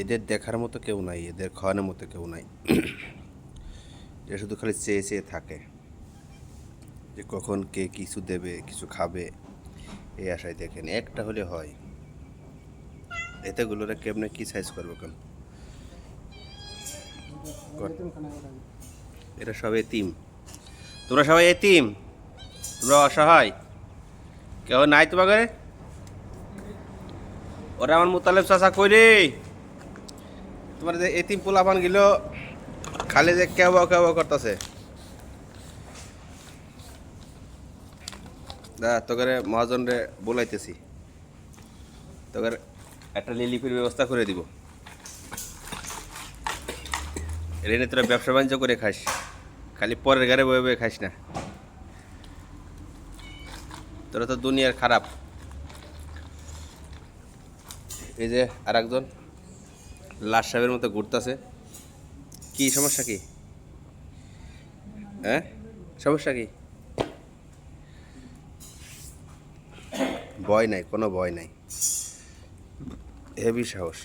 এদের দেখার মতো কেউ নাই, এদের খাওয়ানোর মতো কেউ নাই। এরা শুধু খালি চেয়ে চেয়ে থাকে যে কখন কে কিছু দেবে, কিছু খাবে, এই আশায় দেখেন। একটা হলে হয়। এতেগুলোরে কেমনে কি সাইজ করব কেন। এরা সব এতিম। তোমরা সবাই এতিম? তোমরা অসহায়? কেউ নাই তোমাকে ওরা আমার মোতালেব চাচা কই রে? তোমার যে এতিম পোলাপান গেল, খালি যে কেউ কেউ করতেছে। দা, তোকে মহাজন রে বলাইতেছি। তোকে একটা লিলিপির ব্যবস্থা করে দিব। রেনে তোরা ব্যবসা বাণিজ্য করে খাস। খালি পরের ঘরে বয়ে বয়ে খাস না। তোরা তো দুনিয়ার খারাপ। এই যে আর একজন লাশ সাহেবের মতো ঘুরতেছে। কি সমস্যা কি? হ্যাঁ? সমস্যা কি? ভয় নাই, কোনো ভয় নাই। হেভি সাহস।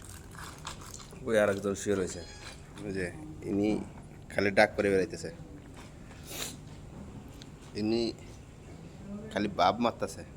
ওই আর একজন শুয়ে রয়েছে যে ইনি খালি ডাক করে বেড়াইতেছে। ইনি খালি বাপ মারতেছে।